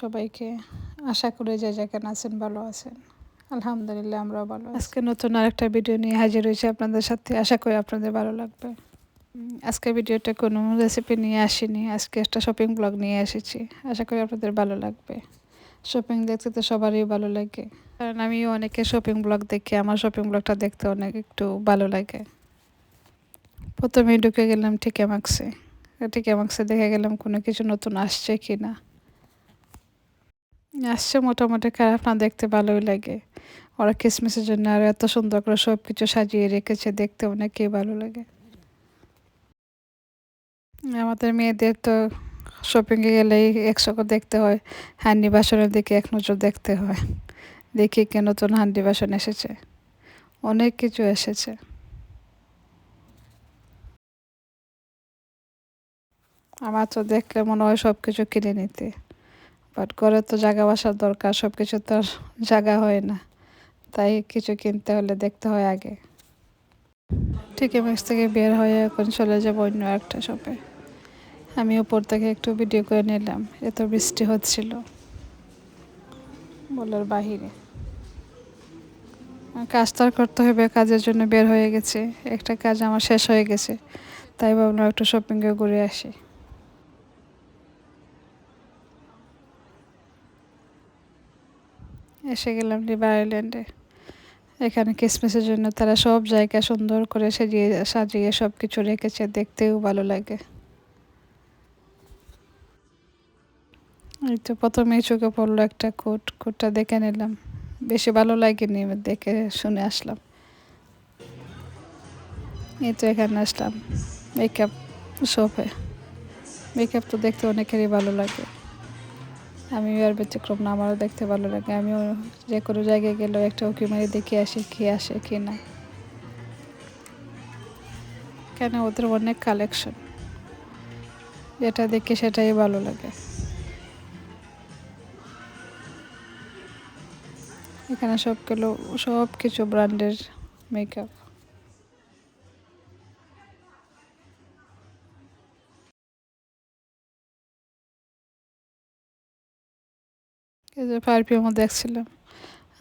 সবাইকে আশা করে যে যেখানে আছেন, ভালো আছেন। আলহামদুলিল্লাহ, আমরাও ভালো আজকে নতুন আরেকটা ভিডিও নিয়ে হাজির হয়েছি আপনাদের সাথে। আশা করি আপনাদের ভালো লাগবে। আজকে ভিডিওটা কোনো রেসিপি নিয়ে আসিনি। আজকে একটা শপিং ব্লগ নিয়ে এসেছি। আশা করি আপনাদের ভালো লাগবে। শপিং দেখতে তো সবারই ভালো লাগে। কারণ আমিও অনেকে শপিং ব্লগ দেখি, আমার শপিং ব্লগটা দেখতে অনেক একটু ভালো লাগে। প্রথমে ঢুকে গেলাম টিকে মাক্সে টিকে মাক্সে দেখে গেলাম কোনো কিছু নতুন আসছে কি না আসছে মোটামুটি খারাপ, না দেখতে ভালোই লাগে। ওরা ক্রিসমাসের জন্য আর এত সুন্দর করে সব কিছু সাজিয়ে রেখেছে, দেখতে অনেকই ভালো লাগে। আমাদের মেয়েদের তো শপিংয়ে গেলেই একশো দেখতে হয় হ্যান্ডি বাসনের দিকে এক নজর দেখতে হয়। দেখি কে নতুন হ্যান্ডি বাসন এসেছে। অনেক কিছু এসেছে। আমার তো দেখলে মনে হয় সব কিছু কিনে নিতে। বাট ঘরে তো জায়গা বাসার দরকার সব কিছু তো আর জায়গা হয় না। তাই কিছু কিনতে হলে দেখতে হয় আগে। ঠিক এমএক্স থেকে বের হয়ে এখন চলে যাব অন্য একটা শপে আমি উপর থেকে একটু ভিডিও করে নিলাম, এত বৃষ্টি হচ্ছিল। বলার বাহিরে। কাজ তো আর করতে হবে, কাজের জন্য বের হয়ে গেছে। একটা কাজ আমার শেষ হয়ে গেছে, তাই ভাবলাম একটু শপিংয়ে ঘুরে আসি। এসে গেলাম লিভার আইল্যান্ডে এখানে ক্রিসমাসের জন্য তারা সব জায়গা সুন্দর করে সাজিয়ে সাজিয়ে সব কিছু রেখেছে, দেখতেও ভালো লাগে। এই তো প্রথমেই চোখে পড়ল একটা কোট, কোটটা দেখে নিলাম। বেশি ভালো লাগেনি, দেখে শুনে আসলাম। এই তো এখানে আসলাম। মেকআপ শপে মেকআপ তো দেখতে অনেকেরই ভালো লাগে। আমিও আর ব্যতিক্রম না, আমারও দেখতে ভালো লাগে। আমিও যে কোনো জায়গায় গেলেও একটা উকি মারি দেখে আসি কি আসে কি না। কেন ওদের অনেক কালেকশন যেটা দেখে সেটাই ভালো লাগে। এখানে সবগুলো সব কিছু ব্র্যান্ডের মেকআপ এই যে পারফিউমও দেখছিলাম।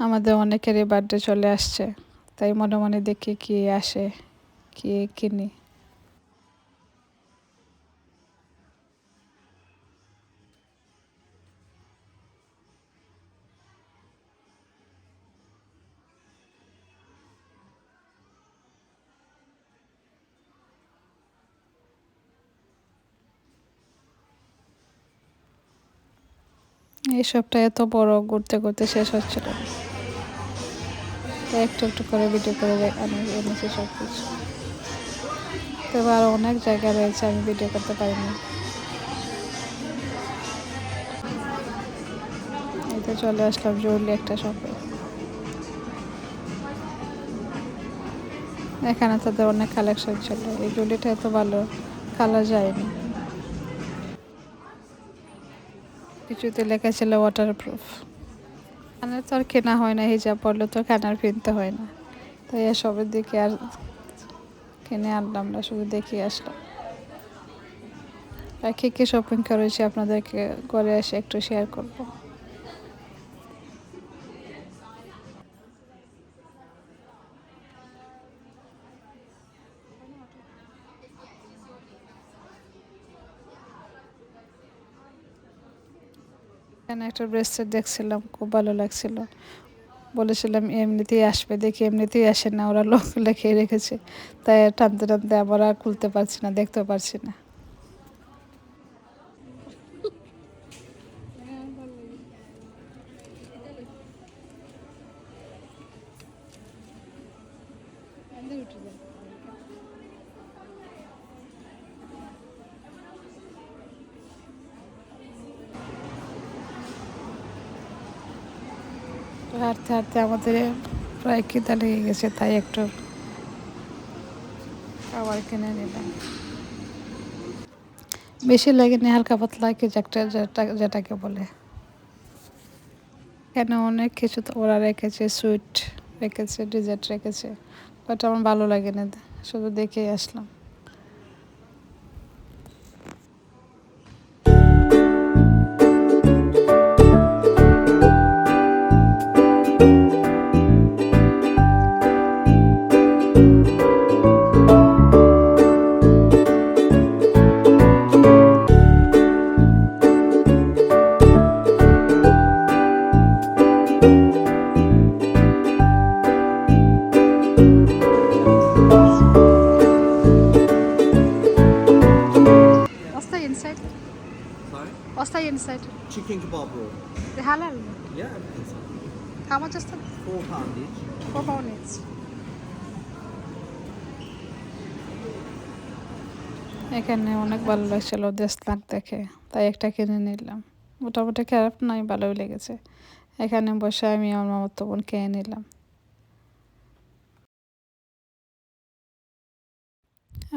আমাদের অনেকেরই বার্থডে চলে আসছে, তাই মনে মনে দেখি কি আসে, কি কিনি। এই সবটা এত বড় ঘুরতে ঘুরতে শেষ হচ্ছিল। একটু একটু করে ভিডিও করে এনেছি সব কিছু তবে আরও অনেক জায়গা রয়েছে আমি ভিডিও করতে পারিনি। এতে চলে আসলাম জরুরি একটা শপে এখানে তাদের অনেক কালেকশন ছিল। এই জুলিটা এত ভালো কালার যায়নি। কিছুতে লেখা ছিল ওয়াটার প্রুফ কানের তো আর কেনা হয় না, হিজাব পরলে তো কানার কিনতে হয় না। তাই এসবের দিকে আর কিনে আনলাম না, শুধু দেখি আসলাম। আর কী কী শপিং করেছি আপনাদেরকে ঘরে এসে একটু শেয়ার করব। এখানে একটা ব্রেসলেট দেখছিলাম, খুব ভালো লাগছিল। বলেছিলাম, এমনিতেই আসবে, দেখি এমনিতেই আসে না। ওরা লোক লেখে রেখেছে। তাই টানতে টানতে আবার আর খুলতে পারছি না দেখতে পারছি না। হাঁটতে হাঁটতে আমাদের প্রায় খিদা লেগে গেছে, তাই একটু খাবার কিনে নিলাম। বেশি লাগেনি হালকা পাতলা কি একটা যেটা যেটাকে বলে। কেন অনেক কিছু তো ওরা রেখেছে, সুইট রেখেছে, ডিজার্ট রেখেছে, বাট আমার ভালো লাগে না, শুধু দেখেই আসলাম। The halal? Yeah, everything's How much is that? four pound each. Four pound each. এখানে অনেক ভালো লাগছিল দেশলাখ দেখে তাই একটা কিনে নিলাম মোটামুটি খারাপ নয় ভালোই লেগেছে এখানে বসে আমি আমার মামাতো বোন খেয়ে নিলাম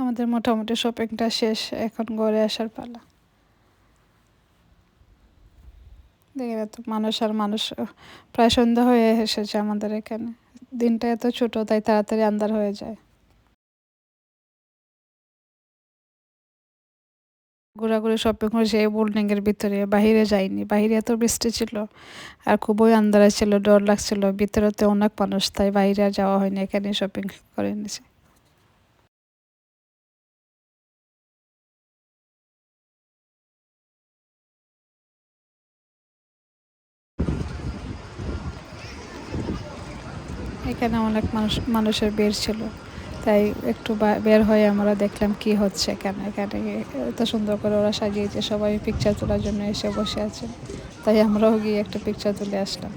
আমাদের মোটামুটি শপিংটা শেষ এখন ঘরে আসার পালা দেখে এত মানুষ আর মানুষ প্রায় সন্ধ্যা হয়ে এসেছে আমাদের এখানে। দিনটা এত ছোট, তাই তাড়াতাড়ি আন্দার হয়ে যায়। ঘোরাঘুরি শপিং এই বিল্ডিং এর ভিতরে, বাহিরে যাইনি। বাহিরে এত বৃষ্টি ছিল, আর খুবই আন্দারা ছিল, ডর লাগছিল। ভিতরেতে অনেক মানুষ, তাই বাইরে যাওয়া হয়নি, এখানে শপিং করে নিয়েছি। এখানে অনেক মানুষ, মানুষের ভিড় ছিল। তাই একটু বের হয়ে আমরা দেখলাম কি হচ্ছে এখানে। এখানে এত সুন্দর করে ওরা সাজিয়েছে, সবাই পিকচার তোলার জন্য এসে বসে আছে। তাই আমরাও গিয়ে একটা পিকচার তুলে আসলাম।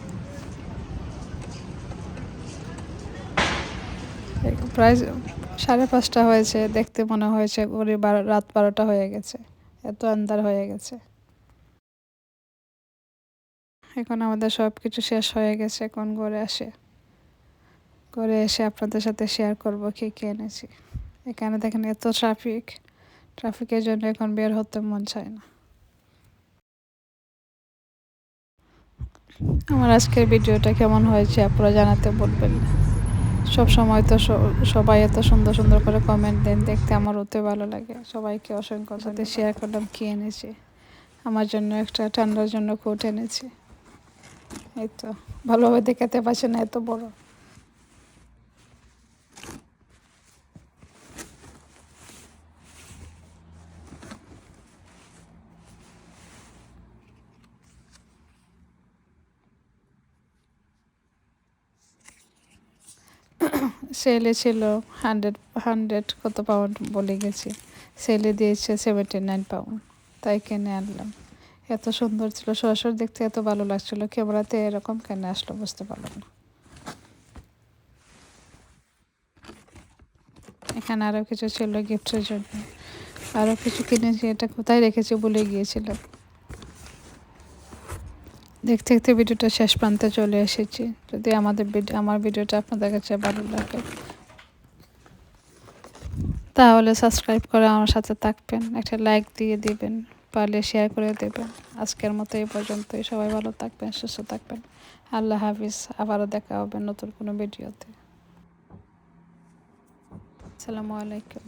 প্রায় সাড়ে পাঁচটা হয়েছে, দেখতে মনে হয়েছে ওরে বারো, রাত বারোটা হয়ে গেছে। এত আন্দার হয়ে গেছে। এখন আমাদের সব কিছু শেষ হয়ে গেছে, এখন ঘরে আসে। করে এসে আপনাদের সাথে শেয়ার করব কি কি এনেছি। এখানে দেখেন এত ট্রাফিক ট্রাফিকের জন্য এখন বের হতে মন চায় না। আমার আজকের ভিডিওটা কেমন হয়েছে আপনারা জানাতে বলবেন না। সব সময় তো সবাই এত সুন্দর সুন্দর করে কমেন্ট দেন দেখতে আমার ওতে ভালো লাগে। সবাইকে অসংখ্য সাথে শেয়ার করলাম কি এনেছি। আমার জন্য একটা ঠান্ডার জন্য কোট এনেছি। এই তো ভালোভাবে দেখাতে পারছে না এত বড়। সেলে ছিল হান্ড্রেড হান্ড্রেড কত পাউন্ড বলে গেছি। সেলে দিয়েছে সেভেন্টি নাইন পাউন্ড। তাই কিনে আনলাম। এত সুন্দর ছিল। সরাসরি দেখতে এত ভালো লাগছিল। ক্যামেরাতে এরকম কেন আসলো বুঝতে পারলাম না। এখানে আরও কিছু ছিল গিফটের জন্য। আরও কিছু কিনেছি। এটা কোথায় রেখেছি বলে গিয়েছিলাম। দেখতে দেখতে ভিডিওটা শেষ প্রান্তে চলে এসেছি। যদি আমাদের আমার ভিডিওটা আপনাদের কাছে ভালো লাগে, তাহলে সাবস্ক্রাইব করে আমার সাথে থাকবেন। একটা লাইক দিয়ে দিবেন, পারলে শেয়ার করে দেবেন। আজকের মতো এই পর্যন্তই। সবাই ভালো থাকবেন, সুস্থ থাকবেন। আল্লাহ হাফিজ। আবারও দেখা হবে নতুন কোনো ভিডিওতে। আসসালামু আলাইকুম।